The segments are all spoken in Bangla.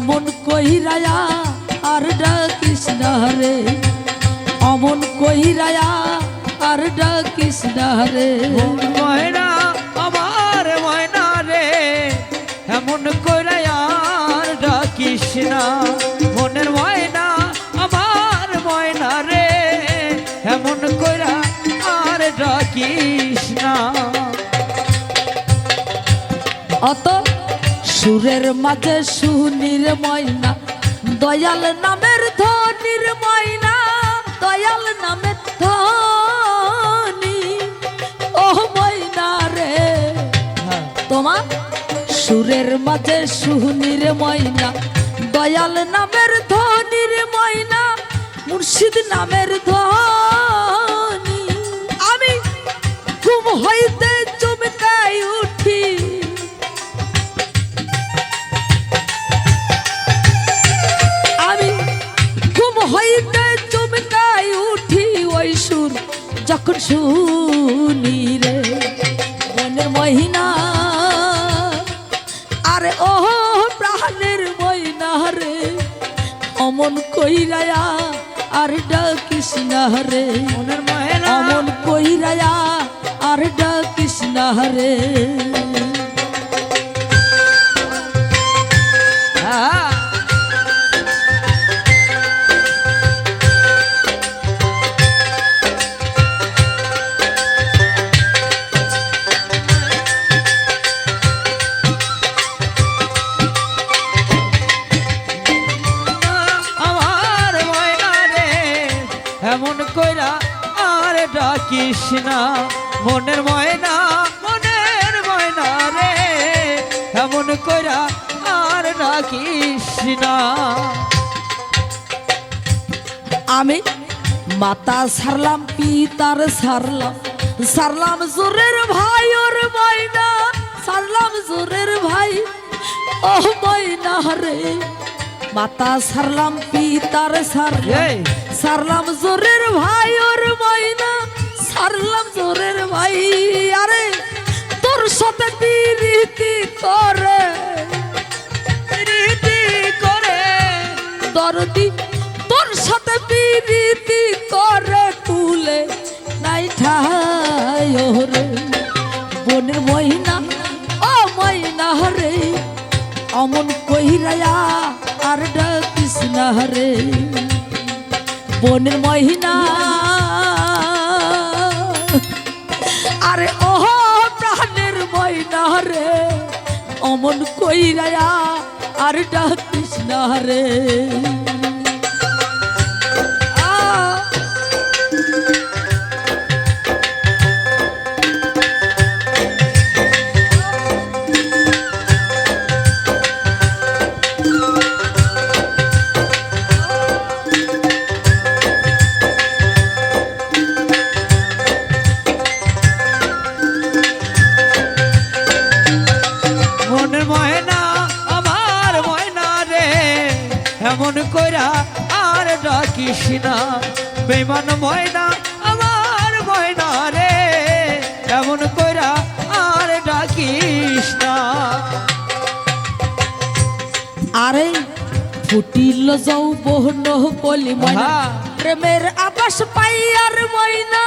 অমন কহিরায়া আর ডাকিস না রে। অমন কহিরায়া আর ডাকিস না রে। মন ময়না আমার ময়না রে। এমন করে আর না। মনের ময়না আমার ময়না রে। এমন করে আর না। অত সুরের মাঝে সুনির ময়না দয়াল নামের ধনির ময়না, দয়াল নামের ধনি ও ময়না রে। তোমার সুরের মাঝে সুনির ময়না দয়াল নামের ধনির ময়না, মুর্শিদ নামের ধনি আমি ঘুম হইতে শুনি রে মনের মহিনা। আরে ও প্রাণের মহিনা রে অমন কইরায়া আর ডাকিস না রে। মনের মহিনা। অমন কইরায়া আর ডাকিস না রে। না মনের ময়না মনের ময়না রে। এমন কইরা আর না আমি মাতা সারলাম পিতার সারলাম। সারলাম জোরের ভাই ওর ময়না সারলাম জোরের ভাই ও ময়না রে। মাতা সারলাম পিতার সারলাম সারলাম জোরের ভাই ওর ময়না। সারলাম জোরের ভাই। আরে, তোর সাথে পিরিতি করে। রীতি করে। দরদি, তোর সাথে পিরিতি করে। তুলে নাই ঠাই রে বোনের মহিনা ও মহিনা রে। অমন কহিরায়া আর ডাকিস না রে। বোনের মহিনা অমন কইরায়া আর ডাকিস না রে। এমন কইরা আর ডাকিস না। বেমান ময়না আমার ময়না রে। এমন কইরা আর ডাকিস না। আরে ফুটিল যাও বহন কলি ময়না। প্রেমের আবাস পাইয়ার ময়না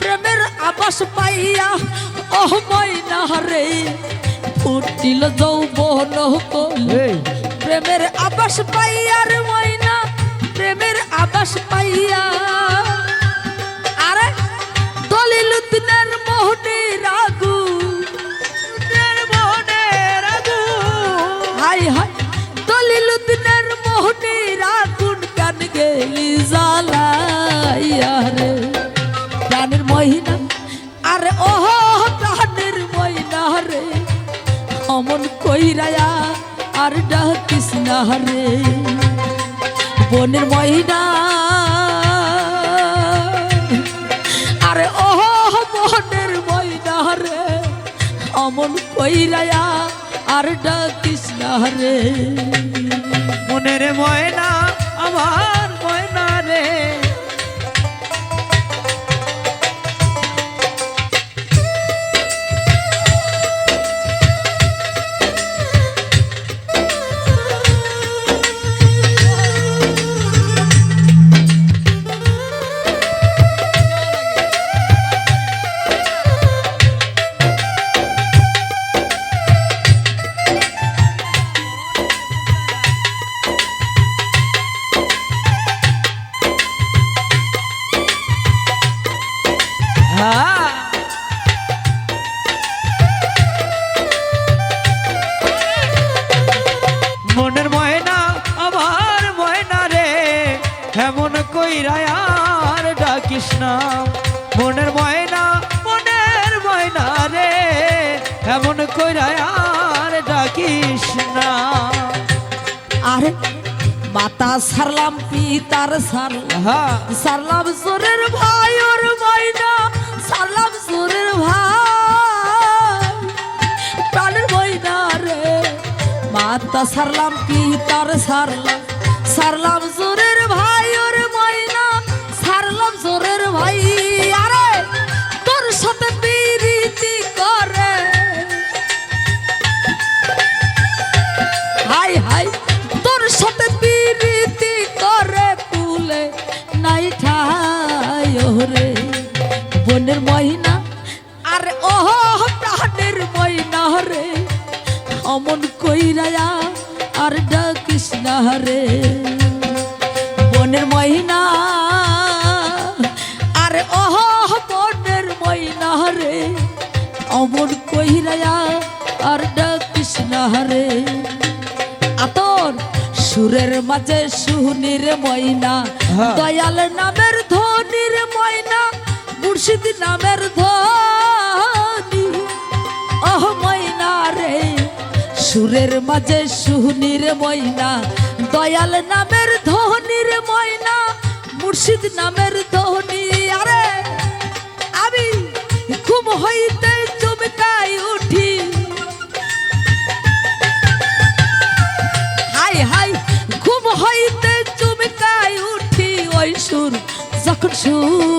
প্রেমের আবাস পাইয়া ও ময়না রে। ফুটিল যাও বহন কলি। প্রেমের আবাস পাইয়ার জ্বালাইয়া রে প্রাণের মহিনা আরে ওহ, প্রাণের মহিনা রে। অমন কইরায়া আর ডাকিস না রে। বনের মহিনা আরে ওহ, বনের মহিনা রে। অমন কইরায়া আর ডাকিস না রে। মনের ময়না আমার ময়না রে। মনের ময়না মনের ময়না রে। এমন কইরায়ার ডাকিস না। আরে মাতা সারলাম পিতার সারলাম সারলাম সুরের ভাই ওর ময়না। সারলাম সুরের ভাই প্রাণের ময়না রে। মাতা সারলাম পিতার সারলাম সারলাম সুরের বনের মহিনা আর ওহ প্রাণের মহিনা রে। অমন কইরায়া আর ডাকিস না রে। বনের মহিনা আর ওহ বনের মহিনা রে। অমন কইরায়া আর ডাকিস না রে। আতর সুরের মাঝে সুনির ময়না। হ্যাঁ। দয়াল নামের ধনির ময়না। মুর্শিদ নামের ধনি ওহ ময়না রে, সুরের মাঝে সুনির ময়না, দয়াল নামের ধনির ময়না, মুর্শিদ নামের ধনি আরে, আমি ঘুম হইতে চুমকাই উঠি। হাই হাই, ঘুম হইতে চুমকাই উঠি ওই সুর, যখন শুনি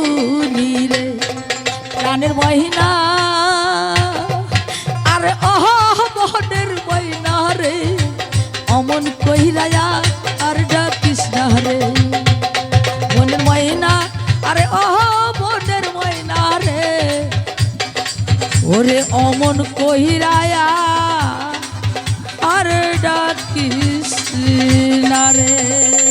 কহিরায়া আর ডাকিস না রে। মনের মহিনা আরে অহ মনের মহিনা রে। ওরে অমন কহিরায়া আর ডাকিস রে।